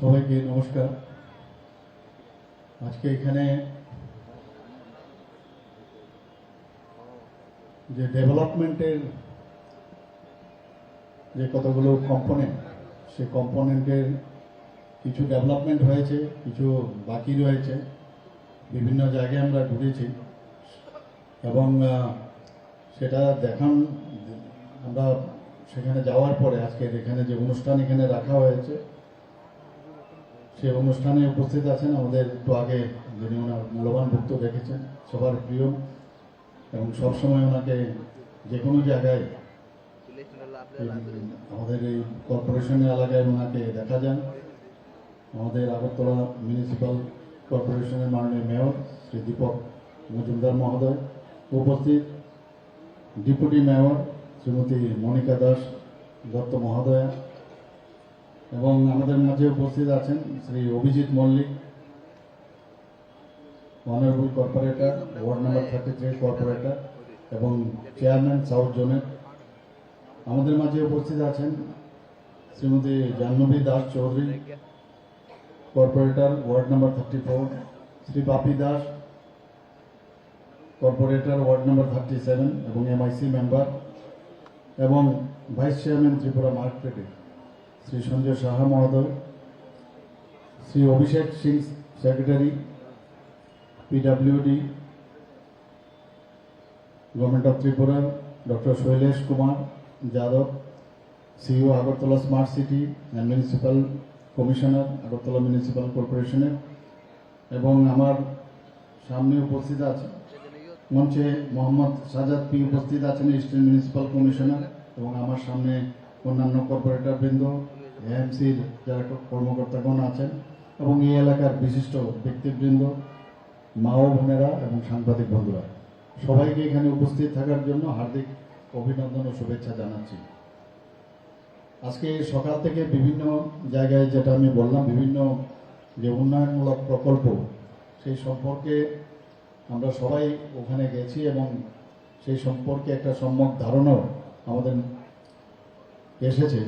সবাইকে নমস্কার। আজকে এখানে যে ডেভেলপমেন্টের যে কতগুলো কম্পোনেন্ট সে কম্পোনেন্টের কিছু ডেভেলপমেন্ট হয়েছে, কিছু বাকি রয়েছে। বিভিন্ন জায়গায় আমরা ঘুরেছি এবং সেটা দেখান, আমরা সেখানে যাওয়ার পরে আজকে এখানে যে অনুষ্ঠান এখানে রাখা হয়েছে সেই অনুষ্ঠানে উপস্থিত আছেন আমাদের একটু আগে যিনি ওনার মূল্যবান বক্তব্য রেখেছেন, সবার প্রিয় এবং সবসময় ওনাকে যে কোনো জায়গায় আমাদের এই কর্পোরেশনের এলাকায় ওনাকে দেখা যান। আমাদের আগরতলা মিউনিসিপ্যাল কর্পোরেশনের মাননীয় মেয়র শ্রী দীপক মজুমদার মহোদয় উপস্থিত। ডেপুটি মেয়র শ্রীমতী মনিকা দাস দত্ত মহোদয়া এবং আমাদের মাঝে উপস্থিত আছেন Shri Abhijit Mallik honourable corporator ward number thirty three corporator এবং চেয়ারম্যান সাউথ জোনের আমাদের মাঝে উপস্থিত আছেন Shrimati Jahnavi Das Chowdhury corporator ward number thirty four Shri Bapi Das corporator ward number thirty seven এবং এমআইসি মেম্বার এবং vice chairman Tripura মার্কেটে শ্রী সঞ্জয় সাহা মহোদয়, Shri Abhishek Singh secretary PWD government of Tripura, doctor Shailesh Kumar Yadav, CEO Agartala smart city and municipal commissioner Agartala municipal কর্পোরেশনের এবং আমার সামনে উপস্থিত আছে মঞ্চে মোহাম্মদ সাজাদ পি উপস্থিত আছেন ইস্টার্ন মিউনিসিপ্যাল কমিশনার এবং আমার সামনে অন্যান্য কর্পোরেটর বৃন্দ। এএমসির যারা কর্মকর্তাগণ আছেন এবং এই এলাকার বিশিষ্ট ব্যক্তিবৃন্দ, মা ও বোনেরা এবং সাংবাদিক বন্ধুরা, সবাইকে এখানে উপস্থিত থাকার জন্য হার্দিক অভিনন্দন ও শুভেচ্ছা জানাচ্ছি। আজকে সকাল থেকে বিভিন্ন জায়গায় যেটা আমি বললাম, বিভিন্ন যে উন্নয়নমূলক প্রকল্প, সেই সম্পর্কে আমরা সবাই ওখানে গেছি এবং সেই সম্পর্কে একটা সম্যক ধারণাও আমাদের এসেছে।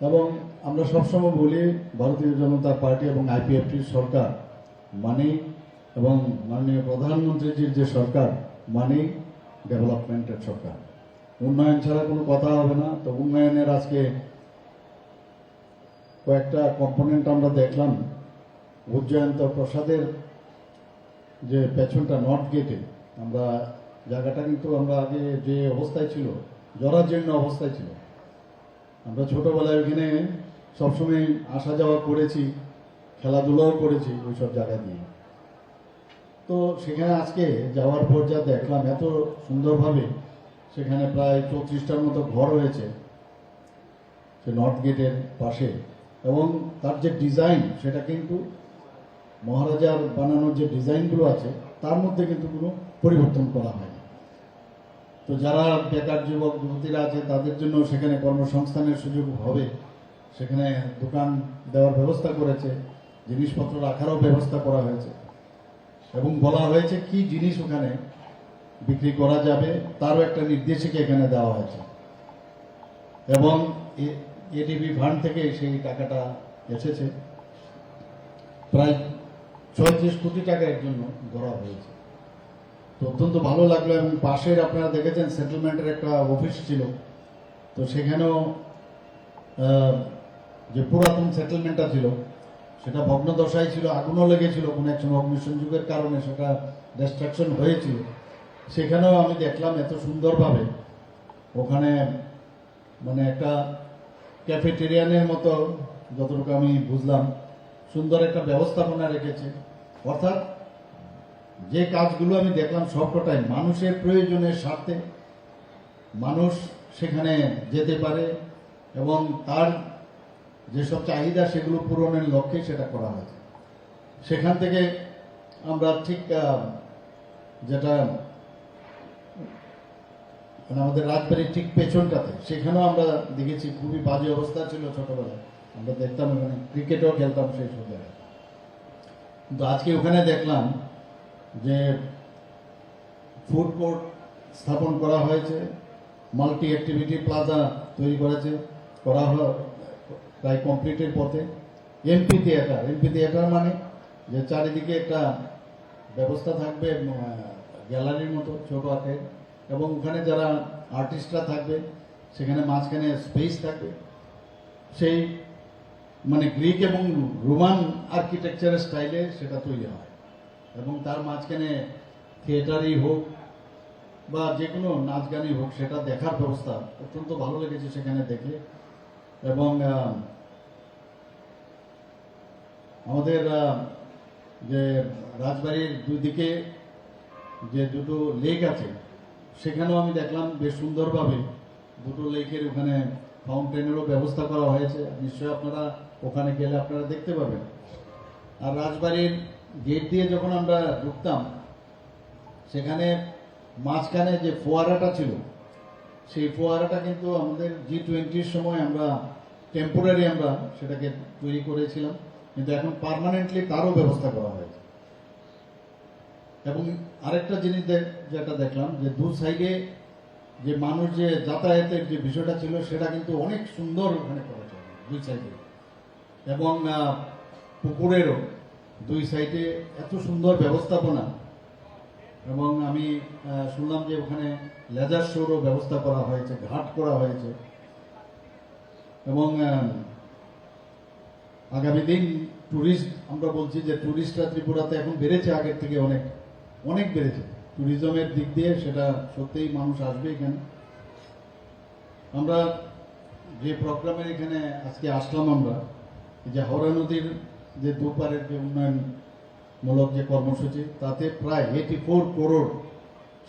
এবং আমরা সবসময় বলি, ভারতীয় জনতা পার্টি এবং আইপিএফটির সরকার মানে এবং মাননীয় প্রধানমন্ত্রীজির যে সরকার মানে ডেভেলপমেন্টের সরকার। উন্নয়ন ছাড়া কোনো কথা হবে না। তো উন্নয়নের আজকে কয়েকটা কম্পোনেন্ট আমরা দেখলাম। উজ্জয়ন্ত প্রসাদের যে পেছনটা নর্থ গেটে আমরা জায়গাটা কিন্তু আমরা আগে যে অবস্থায় ছিল, জরাজীর্ণ অবস্থায় ছিল। আমরা ছোটবেলায় ওখানে সবসময় আসা যাওয়া করেছি, খেলাধুলাও করেছি ওইসব জায়গা দিয়ে। তো সেখানে আজকে যাওয়ার পর যা দেখলাম, এত সুন্দরভাবে সেখানে প্রায় চৌত্রিশটার মতো ঘর হয়েছে সে নর্থ গেটের পাশে। এবং তার যে ডিজাইন সেটা কিন্তু মহারাজার বানানোর যে ডিজাইনগুলো আছে, তার মধ্যে কিন্তু কোনো পরিবর্তন করা হয়নি। তো যারা বেকার যুবক, যুবতীরা আছে, তাদের জন্য সেখানে কর্মসংস্থানের সুযোগ হবে। সেখানে দোকান দেওয়ার ব্যবস্থা করেছে, জিনিসপত্র রাখারও ব্যবস্থা করা হয়েছে। এবং বলা হয়েছে কি জিনিস ওখানে বিক্রি করা যাবে, তারও একটা নির্দেশিকা এখানে দেওয়া হয়েছে। এবং এডিবি ফান্ড থেকে সেই টাকাটা এসেছে। প্রায় ছয়ত্রিশ কোটি টাকা এর জন্য ধরা হয়েছে। অত্যন্ত ভালো লাগল, এবং পাশের আপনারা দেখেছেন সেটেলমেন্টের একটা অফিস ছিল। তো সেখানেও যে পুরাতন সেটেলমেন্টটা ছিল, সেটা ভগ্নদশায় ছিল, আগুনও লেগেছিল কোনো এক সময় অগ্নিসংযোগের কারণে সেটা ডিস্ট্রাকশন হয়েছিল। সেখানেও আমি দেখলাম এত সুন্দরভাবে ওখানে মানে একটা ক্যাফেটেরিয়ানের মতো যতটুকু আমি বুঝলাম, সুন্দর একটা ব্যবস্থাপনা রেখেছে। অর্থাৎ যে কাজগুলো আমি দেখলাম সবকটাই মানুষের প্রয়োজনের সাথে মানুষ সেখানে যেতে পারে এবং তার যেসব চাহিদা সেগুলো পূরণের লক্ষ্যে সেটা করা হয়েছে। সেখান থেকে আমরা ঠিক যেটা মানে আমাদের রাজবাড়ির ঠিক পেছনটাতে, সেখানেও আমরা দেখেছি খুবই বাজে অবস্থা ছিল ছোটবেলায়। আমরা দেখতাম ওখানে, ক্রিকেটও খেলতাম সেই সব জায়গায়। কিন্তু আজকে ওখানে দেখলাম যে ফুড কোর্ট স্থাপন করা হয়েছে, মাল্টি অ্যাক্টিভিটি প্লাজা তৈরি করেছে, করা হ- প্রায় কমপ্লিটের পথে। এমপি থিয়েটার এমপি থিয়েটার মানে যে চারিদিকে একটা ব্যবস্থা থাকবে গ্যালারির মতো ছোট আকারে। এবং ওখানে যারা আর্টিস্টরা থাকবে, সেখানে মাঝখানে স্পেস থাকবে। সেই মানে গ্রিক এবং রোমান আর্কিটেকচারের স্টাইলে সেটা তৈরি হয়। এবং তার মাঝখানে থিয়েটারই হোক বা যে কোনো নাচ গানই হোক, সেটা দেখার ব্যবস্থা অত্যন্ত ভালো লেগেছে সেখানে দেখে এবং আমাদের যে রাজবাড়ির দুদিকে যে দুটো লেক আছে, সেখানেও আমি দেখলাম বেশ সুন্দরভাবে দুটো লেকের ওখানে ফাউন্টেনেরও ব্যবস্থা করা হয়েছে। নিশ্চয়ই আপনারা ওখানে গেলে আপনারা দেখতে পাবেন। আর রাজবাড়ির গেট দিয়ে যখন আমরা ঢুকতাম, সেখানে মাঝখানে যে ফোয়ারাটা ছিল, সেই ফোয়ারাটা কিন্তু আমাদের জি টোয়েন্টির সময় আমরা টেম্পোরারি আমরা সেটাকে তৈরি করেছিলাম। কিন্তু এখন পার্মানেন্টলি তারও ব্যবস্থা করা হয়েছে। এবং আরেকটা জিনিস যেটা দেখলাম যে দু সাইডে যে মানুষ যে যাতায়াতের যে বিষয়টা ছিল, সেটা কিন্তু অনেক সুন্দর ওখানে করেছে। দুই সাইডে। এবং পুকুরেরও। দুই সাইডে এত সুন্দর ব্যবস্থাপনা। এবং আমি শুনলাম যে ওখানে লেজার শোরও ব্যবস্থা করা হয়েছে, ঘাট করা হয়েছে। এবং আগামী দিন ট্যুরিস্ট, আমরা বলছি যে ট্যুরিস্টরা ত্রিপুরাতে এখন বেড়েছে আগের থেকে অনেক অনেক বেড়েছে। ট্যুরিজমের দিক দিয়ে সেটা সত্যিই মানুষ আসবে এখানে। আমরা যে প্রোগ্রামের এখানে আজকে আসলাম আমরা যে হাওড়া নদীর যে দুপারের যে উন্নয়নমূলক যে কর্মসূচি, তাতে প্রায় এইটি ফোর করোড়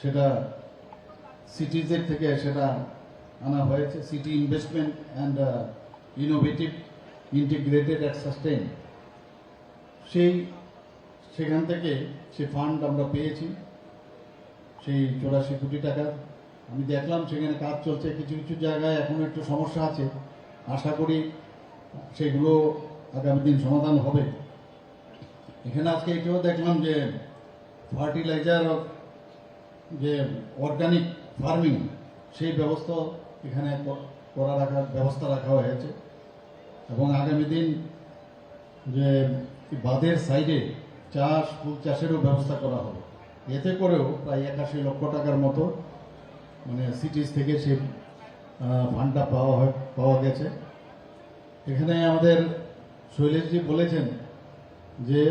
সেটা সিটিজের থেকে সেটা আনা হয়েছে। City investment and innovative integrated at sustain সেই, সেখান থেকে সে ফান্ড আমরা পেয়েছি। সেই চৌরাশি কোটি টাকা। আমি দেখলাম সেখানে কাজ চলছে। কিছু কিছু জায়গায় এখন একটু সমস্যা আছে। আশা করি সেগুলো আগামী দিন সমাধান হবে। এখানে আজকে এটাও দেখলাম যে ফার্টিলাইজার যে অর্গানিক ফার্মিং, সেই ব্যবস্থা এখানে করা রাখার ব্যবস্থা রাখা হয়েছে। এবং আগামী দিন যে বাঁধের সাইডে চাষ, ফুল চাষেরও ব্যবস্থা করা হবে। এতে করেও প্রায় একাশি লক্ষ টাকার মতো মানে সিটিজ থেকে সে ফান্ডটা পাওয়া হয় পাওয়া গেছে। এখানে আমাদের শৈলেশজি বলেছেন যে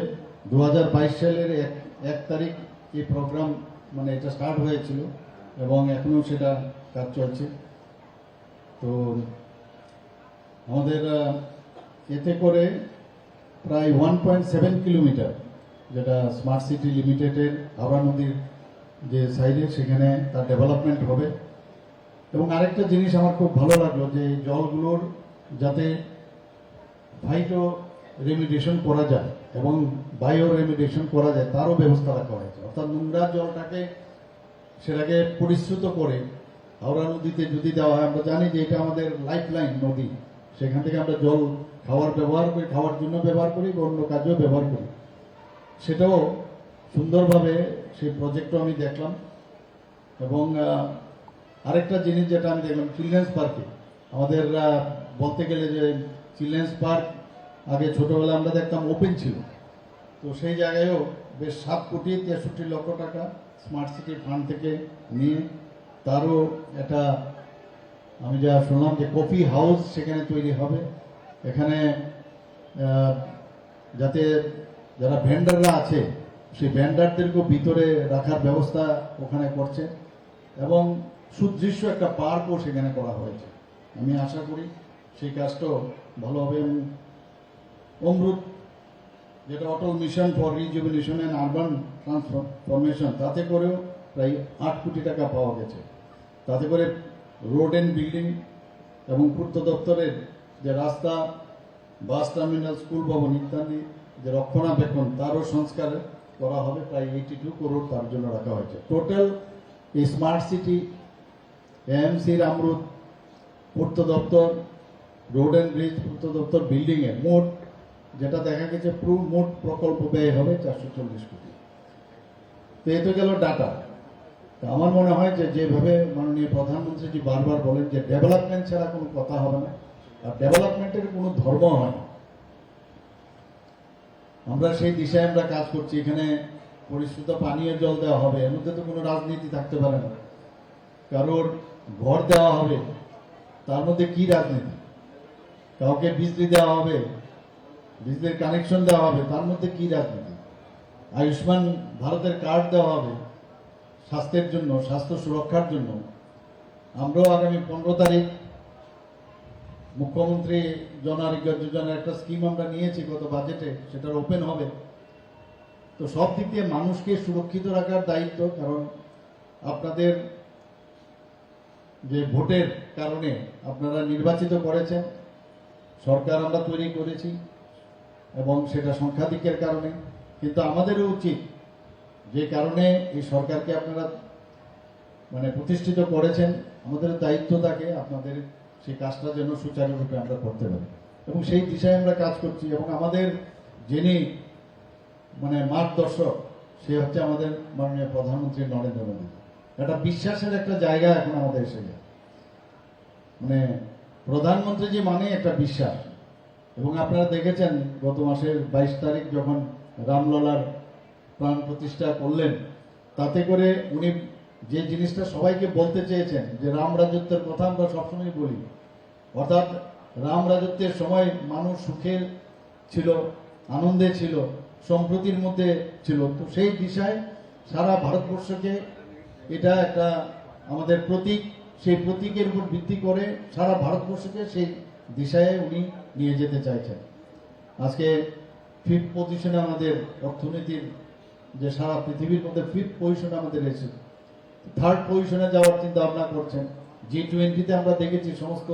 দু হাজার বাইশ সালের এক এক তারিখ এই প্রোগ্রাম মানে এটা স্টার্ট হয়েছিল এবং এখনও সেটা কাজ চলছে। তো আমাদের এতে করে প্রায় ওয়ান পয়েন্ট সেভেন কিলোমিটার যেটা স্মার্ট সিটি লিমিটেডের হাওড়া নদীর যে সাইডে সেখানে তার ডেভেলপমেন্ট হবে। এবং আরেকটা জিনিস আমার খুব ভালো লাগল যে জলগুলোর যাতে ফাইটো রেমিডিয়েশন করা যায় এবং বায়ো রেমিডিয়েশন করা যায়, তারও ব্যবস্থা রাখা হয়েছে। অর্থাৎ নোংরা জলটাকে সেটাকে পরিশ্রুত করে হাওড়া নদীতে যদি দেওয়া হয়, আমরা জানি যে এটা আমাদের লাইফ লাইন নদী। সেখান থেকে আমরা জল খাওয়ার ব্যবহার করি, খাওয়ার জন্য ব্যবহার করি অন্য কাজেও ব্যবহার করি। সেটাও সুন্দরভাবে সেই প্রজেক্টও আমি দেখলাম। এবং আরেকটা জিনিস যেটা আমি দেখলাম চিলড্রেন্স পার্কে আমাদের বলতে গেলে যে চিলড্রেন্স পার্ক, আগে ছোটবেলা আমরা দেখতাম ওপেন ছিল। তো সেই জায়গায়ও বেশ সাত কোটি তেষট্টি লক্ষ টাকা স্মার্ট সিটি ফান্ড থেকে নিয়ে তারও একটা, আমি যা শুনলাম যে কফি হাউস সেখানে তৈরি হবে। এখানে যাতে যারা ভেন্ডাররা আছে, সেই ভেন্ডারদেরকেও ভিতরে রাখার ব্যবস্থা ওখানে করছে। এবং সুদৃশ্য একটা পার্কও সেখানে করা হয়েছে। আমি আশা করি সেই কাজটাও ভালো হবে এবং অমৃত যেটা Atal mission for rejuvenation and urban transformation, তাতে করেও প্রায় আট কোটি টাকা পাওয়া গেছে। তাতে করে রোড অ্যান্ড বিল্ডিং এবং পূর্ত দপ্তরের যে রাস্তা, বাস টার্মিনাল, স্কুল ভবন ইত্যাদি যে রক্ষণাবেক্ষণ, তারও সংস্কার করা হবে। প্রায় এইটি টু করোড় তার জন্য রাখা হয়েছে। টোটাল এই স্মার্ট সিটি এএমসির আমরুত পূর্ত দপ্তর রোড অ্যান্ড ব্রিজ দপ্তর বিল্ডিংয়ে মোট, যেটা দেখা গেছে পুরো মোট প্রকল্প ব্যয় হবে চারশো চল্লিশ কোটি। তো এ তো গেল ডাটা আমার মনে হয় যে যেভাবে মাননীয় প্রধানমন্ত্রীজি বারবার বলেন যে ডেভেলপমেন্ট ছাড়া কোনো কথা হবে না, আর ডেভেলপমেন্টের কোনো ধর্ম হয় না। আমরা সেই দিশায় আমরা কাজ করছি, এখানে পরিশুদ্ধ পানীয় জল দেওয়া হবে, এর মধ্যে তো কোনো রাজনীতি থাকতে পারে না। কারোর ঘর দেওয়া হবে, তার মধ্যে কি রাজনীতি? কাউকে বিজলি দেওয়া হবে, বিজলির কানেকশন দেওয়া হবে, তার মধ্যে কি রাজনীতি আয়ুষ্মান ভারতের কার্ড দেওয়া হবে, স্বাস্থ্যের জন্য, স্বাস্থ্য সুরক্ষার জন্য। আমরাও আগামী পনেরো তারিখ মুখ্যমন্ত্রী জন আরোগ্য যোজনার একটা স্কিম আমরা নিয়েছি গত বাজেটে সেটার ওপেন হবে। তো সব দিক দিয়ে মানুষকে সুরক্ষিত রাখার দায়িত্ব, কারণ আপনাদের যে ভোটের কারণে আপনারা নির্বাচিত করেছেন সরকার আমরা তৈরি করেছি এবং সেটা সংখ্যাধিকের কারণে। কিন্তু আমাদেরও উচিত যে কারণে এই সরকারকে আপনারা মানে প্রতিষ্ঠিত করেছেন, আমাদের দায়িত্ব থাকে আপনাদের সেই কাজটা যেন সুচারুরূপে আমরা করতে পারি। এবং সেই দিশায় আমরা কাজ করছি এবং আমাদের যিনি মানে মার্গদর্শক, সে হচ্ছে আমাদের মাননীয় প্রধানমন্ত্রী নরেন্দ্র মোদী। একটা বিশ্বাসের একটা জায়গা এখন আমাদের এসে যায় মানে প্রধানমন্ত্রীজি মানে একটা বিশ্বাস। এবং আপনারা দেখেছেন, গত মাসের বাইশ তারিখ যখন রামলালার প্রাণ প্রতিষ্ঠা করলেন, তাতে করে উনি যে জিনিসটা সবাইকে বলতে চেয়েছেন, যে রাম রাজত্বের কথা আমরা সবসময় বলি। অর্থাৎ রাম রাজত্বের সময় মানুষ সুখের ছিল, আনন্দে ছিল, সম্প্রতির মধ্যে ছিল। তো সেই দিশায় সারা ভারতবর্ষকে এটা একটা আমাদের প্রতীক। সেই প্রতীকের উপর ভিত্তি করে সারা ভারতবর্ষকে সেই দিশায় উনি নিয়ে যেতে চাইছেন। আজকে ফিফথ পজিশনে আমাদের অর্থনীতির যে সারা পৃথিবীর মধ্যে ফিফথ পজিশনে আমাদের এসে থার্ড পজিশনে যাওয়ার চিন্তা ভাবনা করছেন। জি টোয়েন্টিতে আমরা দেখেছি সমস্ত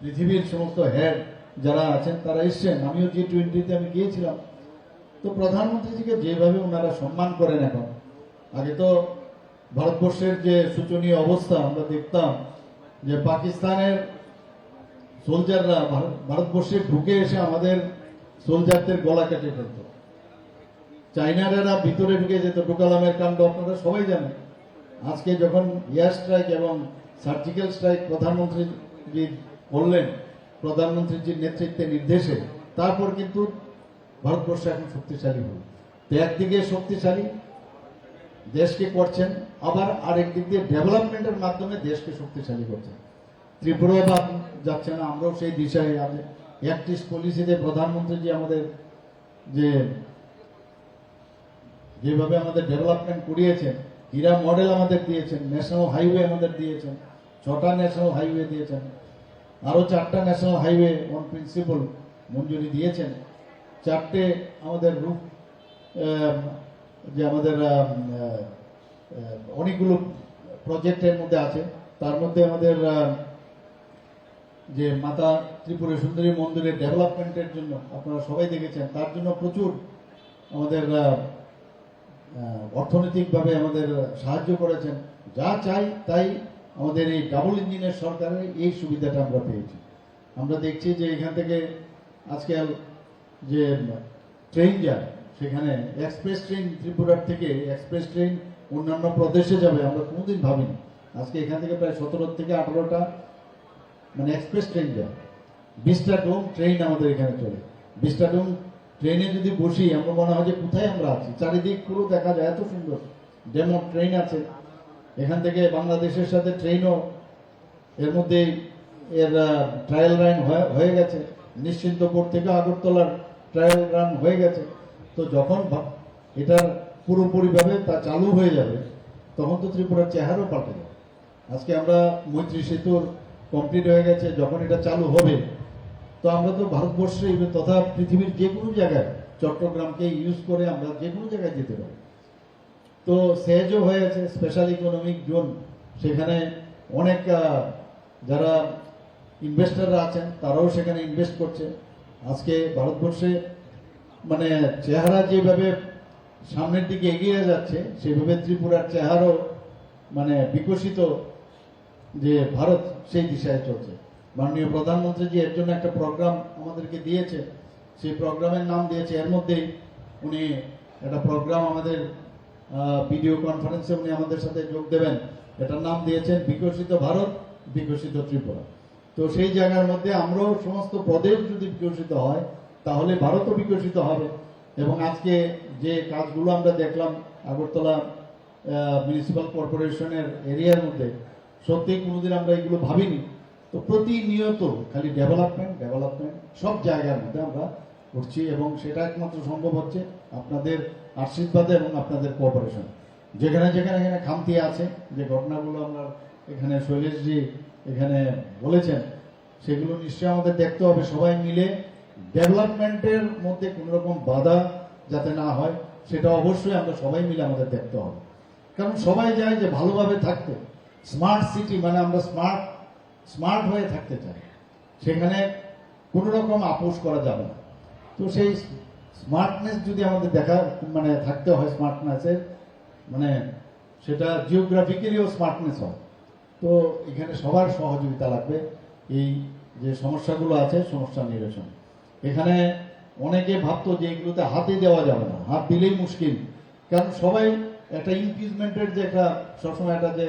পৃথিবীর সমস্ত হেড যারা আছেন, তারা এসছেন। আমিও জি টোয়েন্টিতে আমি গিয়েছিলাম। তো প্রধানমন্ত্রীজিকে যেভাবে ওনারা সম্মান করেন এখন, আগে তো ভারতবর্ষের যে শোচনীয় অবস্থা আমরা দেখতাম যে পাকিস্তানের সোলজাররা ভারত- ভারতবর্ষে ঢুকে এসে আমাদের সোলজারদের গলা কেটে ফেলত। চাইনারেরা ভিতরে ঢুকে যেত ঢুকালামের কাণ্ড আপনারা সবাই জানেন। আজকে যখন এয়ার স্ট্রাইক এবং সার্জিক্যাল স্ট্রাইক প্রধানমন্ত্রী জি করলেন, প্রধানমন্ত্রীজির নেতৃত্বে নির্দেশে, তারপর কিন্তু ভারতবর্ষ এখন শক্তিশালী হল। তো একদিকে শক্তিশালী দেশকে করছেন, আবার আরেক দিক দিয়ে ডেভেলপমেন্টের মাধ্যমে দেশকে শক্তিশালী করছেন। ত্রিপুরা বা যাচ্ছে আমরাও সেই দিশায় আমাদের একত্রিশ পলিসিতে প্রধানমন্ত্রী যে আমাদের যে, যেভাবে আমাদের ডেভেলপমেন্ট করিয়েছেন, হীরা মডেল আমাদের দিয়েছেন, ন্যাশনাল হাইওয়ে আমাদের দিয়েছেন, ছটা ন্যাশনাল হাইওয়ে দিয়েছেন, আরও চারটা ন্যাশনাল হাইওয়ে অন প্রিন্সিপাল মঞ্জুরি দিয়েছেন। চারটে আমাদের রূপ যে আমাদের অনেকগুলো প্রজেক্টের মধ্যে আছে। তার মধ্যে আমাদের যে মাতা ত্রিপুরা সুন্দরী মন্দিরের ডেভেলপমেন্টের জন্য আপনারা সবাই দেখেছেন, তার জন্য প্রচুর আমাদের অর্থনৈতিকভাবে আমাদের সাহায্য করেছেন। যা চাই তাই আমাদের এই ডাবল ইঞ্জিনের সরকারের এই সুবিধাটা আমরা পেয়েছি। আমরা দেখছি যে এখান থেকে আজকাল যে ট্রেন যায় সেখানে এক্সপ্রেস ট্রেন ত্রিপুরার থেকে এক্সপ্রেস ট্রেন অন্যান্য প্রদেশে যাবে, আমরা কোনোদিন ভাবিনি। আজকে এখান থেকে প্রায় সতেরো থেকে আঠারোটা মানে এক্সপ্রেস ট্রেন যায়। বিশটা ডোম ট্রেন আমাদের এখানে চলে। বিশটা ডোম ট্রেনে যদি বসি, আমরা মনে হয় যে কোথায় আমরা আছি? চারিদিক পুরো দেখা যায়, এত সুন্দর। ডেমো ট্রেন আছে। এখান থেকে বাংলাদেশের সাথে ট্রেনও এর মধ্যে এর ট্রায়াল রান হয়ে গেছে। নিশ্চিন্তপুর থেকে আগরতলার ট্রায়াল রান হয়ে গেছে। তো যখন এটার পুরোপুরিভাবে তা চালু হয়ে যাবে, তখন তো ত্রিপুরার চেহারাও পাল্টে যাবে। আজকে আমরা মৈত্রী সেতুর কমপ্লিট হয়ে গেছে, যখন এটা চালু হবে, তো আমরা তো ভারতবর্ষে তথা পৃথিবীর যে কোনো জায়গায়, চট্টগ্রামকে ইউজ করে আমরা যে কোনো জায়গায় যেতে পারি। তো সেজও হয়ে আছে স্পেশাল ইকোনমিক জোন সেখানে অনেক যারা ইনভেস্টাররা আছেন, তারাও সেখানে ইনভেস্ট করছে। আজকে ভারতবর্ষে মানে চেহারা যেভাবে সামনের দিকে এগিয়ে যাচ্ছে, সেভাবে ত্রিপুরার চেহারাও মানে বিকশিত যে ভারত, সেই দিশায় চলছে। মাননীয় প্রধানমন্ত্রী জি এর জন্য একটা প্রোগ্রাম আমাদেরকে দিয়েছে। সেই প্রোগ্রামের নাম দিয়েছে, এর মধ্যেই উনি একটা প্রোগ্রাম আমাদের ভিডিও কনফারেন্সে উনি আমাদের সাথে যোগ দেবেন। এটার নাম দিয়েছেন, বিকশিত ভারত, বিকশিত ত্রিপুরা। তো সেই জায়গার মধ্যে আমরাও সমস্ত প্রদেশ যদি বিকশিত হয় তাহলে ভারতও বিকশিত হবে। এবং আজকে যে কাজগুলো আমরা দেখলাম আগরতলা মিউনিসিপ্যাল কর্পোরেশনের এরিয়ার মধ্যে সত্যি কোনোদিন আমরা এগুলো ভাবিনি। তো প্রতিনিয়ত খালি ডেভেলপমেন্ট ডেভেলপমেন্ট সব জায়গার মধ্যে আমরা করছি এবং সেটা একমাত্র সম্ভব হচ্ছে আপনাদের আশীর্বাদে এবং আপনাদের কোঅপারেশন যেখানে যেখানে এখানে খামতি আছে, যে ঘটনাগুলো আমরা এখানে শৈলেশজি এখানে বলেছেন, সেগুলো নিশ্চয়ই আমাদের দেখতে হবে সবাই মিলে। ডেভেলপমেন্টের মধ্যে কোনো রকম বাধা যাতে না হয়, সেটা অবশ্যই আমরা সবাই মিলে আমাদের দেখতে হবে। কারণ সবাই চায় যে ভালোভাবে থাকতে। স্মার্ট সিটি মানে আমরা স্মার্ট স্মার্ট হয়ে থাকতে চাই। সেখানে কোনো রকম আপোষ করা যাবে না। তো সেই স্মার্টনেস যদি আমাদের দেখা মানে থাকতে হয় স্মার্টনেসের মানে সেটা জিওগ্রাফিক্যালিও স্মার্টনেস হয়। তো এখানে সবার সহযোগিতা লাগবে। এই যে সমস্যাগুলো আছে, সমস্যা নিরসন। এখানে অনেকে ভাবতো যে এগুলোতে হাতে দেওয়া যাবে না, হাত দিলেই মুশকিল। কারণ সবাই একটা ইনক্রিজমেন্টের যে একটা, সবসময় একটা যে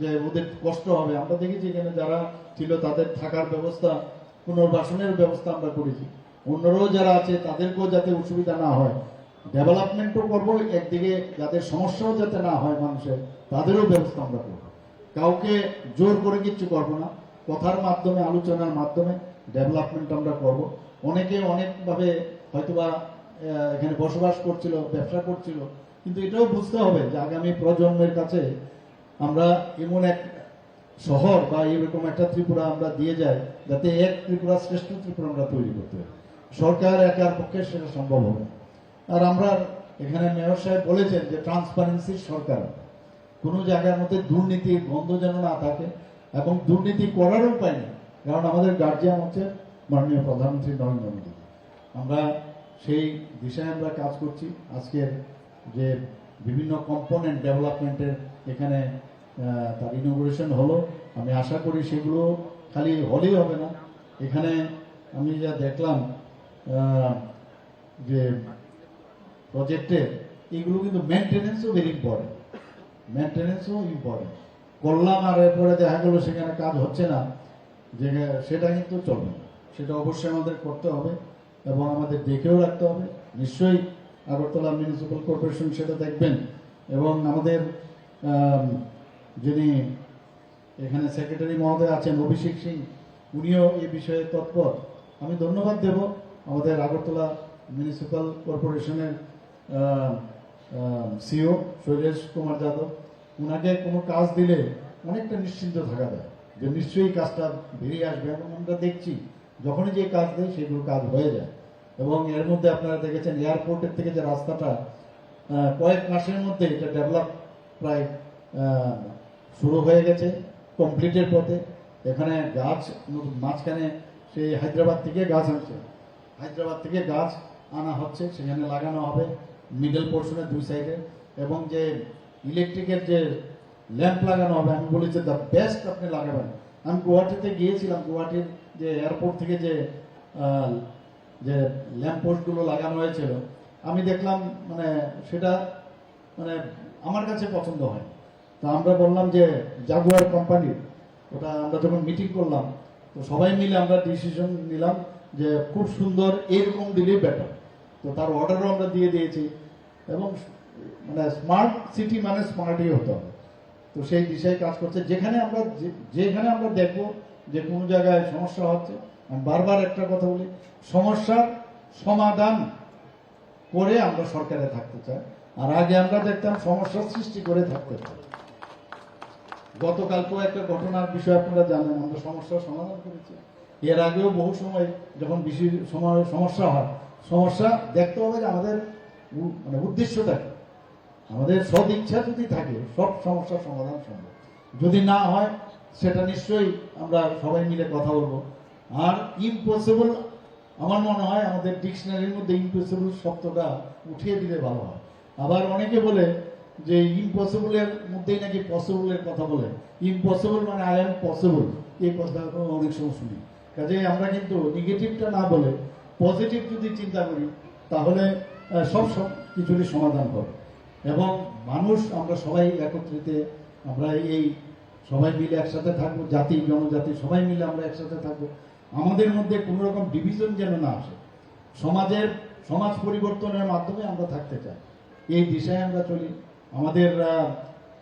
যে ওদের কষ্ট হবে। আমরা দেখেছি এখানে যারা ছিল তাদের থাকার ব্যবস্থা, পুনর্বাসনের ব্যবস্থা আমরা করেছি। অন্যরাও যারা আছে তাদেরকেও যাতে অসুবিধা না হয়। ডেভেলপমেন্টও করব একদিকে যাদের সমস্যাও যাতে না হয় মানুষের, তাদেরও ব্যবস্থা আমরা করব। কাউকে জোর করে কিচ্ছু করব না। কথার মাধ্যমে, আলোচনার মাধ্যমে ডেভেলপমেন্ট আমরা করব। অনেকে অনেকভাবে হয়তোবা এখানে বসবাস করছিল, ব্যবসা করছিল, কিন্তু এটাও বুঝতে হবে যে আগামী প্রজন্মের কাছে আমরা এমন এক শহর বা এরকম একটা ত্রিপুরা আমরা দিয়ে যাই, যাতে এক ত্রিপুরা, শ্রেষ্ঠ ত্রিপুরা আমরা তৈরি করতে সরকার একার পক্ষে সেটা সম্ভব হবে। আর আমরা এখানে মেয়র সাহেব বলেছেন যে ট্রান্সপারেন্সির সরকার। কোনো জায়গার মধ্যে দুর্নীতির গন্ধ যেন না থাকে, এবং দুর্নীতি করার উপায় নেই। কারণ আমাদের গার্জিয়ান হচ্ছে মাননীয় প্রধানমন্ত্রী নরেন্দ্র মোদী। আমরা সেই দিশায় আমরা কাজ করছি। আজকের যে বিভিন্ন কম্পোনেন্ট ডেভেলপমেন্টের এখানে তার ইনোগ্রেশন হলো, আমি আশা করি সেগুলো খালি হলেই হবে না। এখানে আমি যা দেখলাম যে প্রজেক্টের এগুলো কিন্তু মেনটেনেন্সও ভেরি ইম্পর্টেন্ট মেনটেনেন্সও ইম্পর্টেন্ট করলাম আর এরপরে দেখা গেলো সেখানে কাজ হচ্ছে না। যে সেটা কিন্তু চলবে না। সেটা অবশ্যই আমাদের করতে হবে এবং আমাদের দেখেও রাখতে হবে। নিশ্চয়ই আগরতলা মিউনিসিপ্যাল কর্পোরেশন সেটা দেখবেন এবং আমাদের যিনি এখানে সেক্রেটারি মহোদয় আছেন, অভিষেক সিং, উনিও এই বিষয়ে তৎপর। আমি ধন্যবাদ দেব আমাদের আগরতলা মিউনিসিপ্যাল কর্পোরেশনের সিও শৈলেশ কুমার যাদব। ওনাকে কোনো কাজ দিলে অনেকটা নিশ্চিন্ত থাকা যায়। যে নিশ্চয়ই কাজটা বেরিয়ে আসবে এবং আমরা দেখছি, যখনই যে কাজ দেয় সেগুলো কাজ হয়ে যায়। এবং এর মধ্যে আপনারা দেখেছেন এয়ারপোর্টের থেকে যে রাস্তাটা কয়েক মাসের মধ্যে এটা ডেভেলপ প্রায় শুরু হয়ে গেছে কমপ্লিটের পথে। এখানে গাছ মাঝখানে সেই হায়দ্রাবাদ থেকে গাছ আনছে হায়দ্রাবাদ থেকে গাছ আনা হচ্ছে, সেখানে লাগানো হবে মিডল পোর্শনের দুই সাইডে এবং যে ইলেকট্রিকের যে ল্যাম্প লাগানো হবে। আমি বলেছি দ্য বেস্ট আপনি লাগাবেন। আমি গুয়াহাটিতে গিয়েছিলাম। গুয়াহাটির যে এয়ারপোর্ট থেকে যে যে ল্যাম্প পোস্টগুলো লাগানো হয়েছিল, আমি দেখলাম মানে সেটা মানে আমার কাছে পছন্দ হয়। তা আমরা বললাম যে জাগুয়ার কোম্পানির ওটা আমরা যখন মিটিং করলাম, তো সবাই মিলে আমরা ডিসিশন নিলাম যে, খুব সুন্দর, এরকম দিলেই বেটার তো তার অর্ডারও আমরা দিয়ে দিয়েছি। এবং মানে স্মার্ট সিটি মানে স্মার্টই হতে হবে। তো সেই দিশায় কাজ করছে। যেখানে আমরা যেখানে আমরা দেখব যে কোনো জায়গায় সমস্যা হচ্ছে, আমি বারবার একটা কথা বলি, সমস্যার সমাধান করে আমরা সরকারে থাকতে চাই। আর আগে আমরা দেখতাম সমস্যার সৃষ্টি করে থাকতে চাই গতকালকেও একটা ঘটনার বিষয়ে আপনারা জানেন, আমরা সমস্যার সমাধান করেছি। এর আগেও বহু সময় যখন বেশি সময় সমস্যা হয়, সমস্যা দেখতে হবে যে আমাদের মানে উদ্দেশ্যটা কি আমাদের সদ ইচ্ছা যদি থাকে সব সমস্যার সমাধান সম্ভব। যদি না হয়, সেটা নিশ্চয়ই আমরা সবাই মিলে কথা বলব। আর ইম্পসিবল আমার মনে হয় আমাদের ডিকশনারির মধ্যে ইম্পসিবল শব্দটা উঠিয়ে দিলে ভালো হয়। আবার অনেকে বলে যে ইম্পসিবলের মধ্যেই নাকি পসিবলের কথা বলে। ইম্পসিবল মানে আই এম পসিবল এই কথা অনেক সময় শুনি। কাজে আমরা কিন্তু নেগেটিভটা না বলে পজিটিভ যদি চিন্তা করি, তাহলে সব সব কিছুরই সমাধান হবে। এবং মানুষ, আমরা সবাই একত্রিত, আমরা এই সবাই মিলে একসাথে থাকব, জাতি, জনজাতি, সবাই মিলে আমরা একসাথে থাকব। আমাদের মধ্যে কোনো রকম ডিভিশন যেন না আসে। সমাজের, সমাজ পরিবর্তনের মাধ্যমে আমরা থাকতে চাই। এই দিশায় আমরা চলি। আমাদের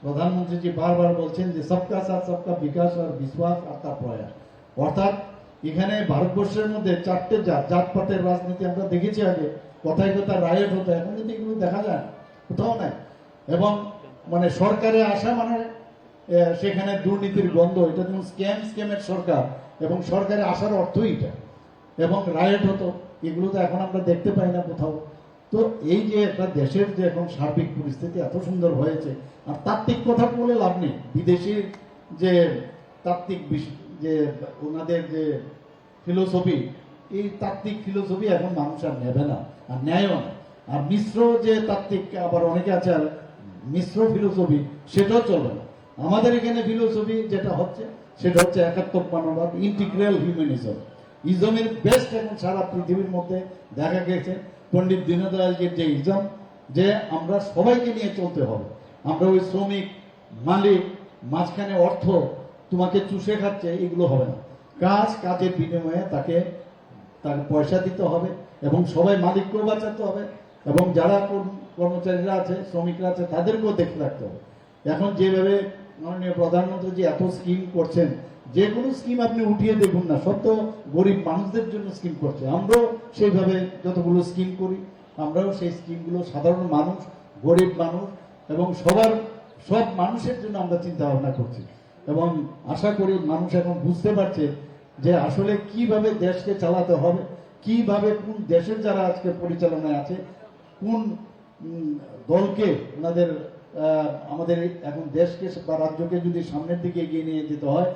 প্রধানমন্ত্রীজি বারবার বলছেন যে সবকা সাথ, সবকা বিকাশ আর বিশ্বাস আর তার প্রয়াস। অর্থাৎ এখানে ভারতবর্ষের মধ্যে চারটে জাত, জাতপাতের রাজনীতি আমরা দেখেছি আগে। কথায় কথা রায়ট হতো, এখন কিন্তু এগুলো দেখা যায় না কোথাও নাই। এবং মানে সরকারে আসা মানে সেখানে দুর্নীতির গন্ধ, এটা যেমন স্ক্যাম স্ক্যামের সরকার, এবং সরকারে আসার অর্থই এটা। এবং রায়ট হতো, এগুলো তো এখন আমরা দেখতে পাই না কোথাও। তো এই যে একটা দেশের যে এখন সার্বিক পরিস্থিতি এত সুন্দর হয়েছে, আর তাত্ত্বিক কথা বলে লাভ নেই। বিদেশি যে তাত্ত্বিক যে ওনাদের যে ফিলোসফি এই তাত্ত্বিক ফিলোসফি এখন মানুষ আর নেবে না, আর নেয়ও না। আর মিশ্র যে তাত্ত্বিক, আবার অনেকে আছে আর মিশ্র ফিলোসফি, সেটাও চলবে না। আমাদের এখানে ফিলোসফি যেটা হচ্ছে, সেটা হচ্ছে একাত্মক মানবাদ ইন্টিগ্রাল হিউম্যানিজম। ইজমের বেস্ট এখন সারা পৃথিবীর মধ্যে দেখা গেছে। পণ্ডিত দীনদয়ালজির যে ইজম, যে আমরা সবাইকে নিয়ে চলতে হবে। আমরা ওই শ্রমিক, মালিক, মাঝখানে অর্থ, তোমাকে চুষে খাচ্ছে, এগুলো হবে না। কাজ, কাজের বিনিময়ে তাকে তাকে পয়সা দিতে হবে এবং সবাই মালিককেও বাঁচাতে হবে। এবং যারা কর্ম- কর্মচারীরা আছে, শ্রমিকরা আছে, তাদেরকেও দেখে রাখতে হবে। এখন যেভাবে মাননীয় প্রধানমন্ত্রী যে এত স্কিম করছেন, যে কোনো স্কিম আপনি উঠিয়ে দেখুন না। তো গরিব মানুষদের জন্য স্কিম করছে। আমরাও সেইভাবে যতগুলো স্কিম করি, আমরাও সেই স্কিমগুলো সাধারণ মানুষ, গরিব মানুষ এবং সবার, সব মানুষের জন্য আমরা চিন্তা ভাবনা করছি। এবং আশা করি মানুষ এখন বুঝতে পারছে যে আসলে কীভাবে দেশকে চালাতে হবে, কীভাবে কোন দেশের যারা আজকে পরিচালনায় আছে কোন দলকে ওনাদের আমাদের এখন দেশকে বা রাজ্যকে যদি সামনের দিকে এগিয়ে নিয়ে যেতে হয়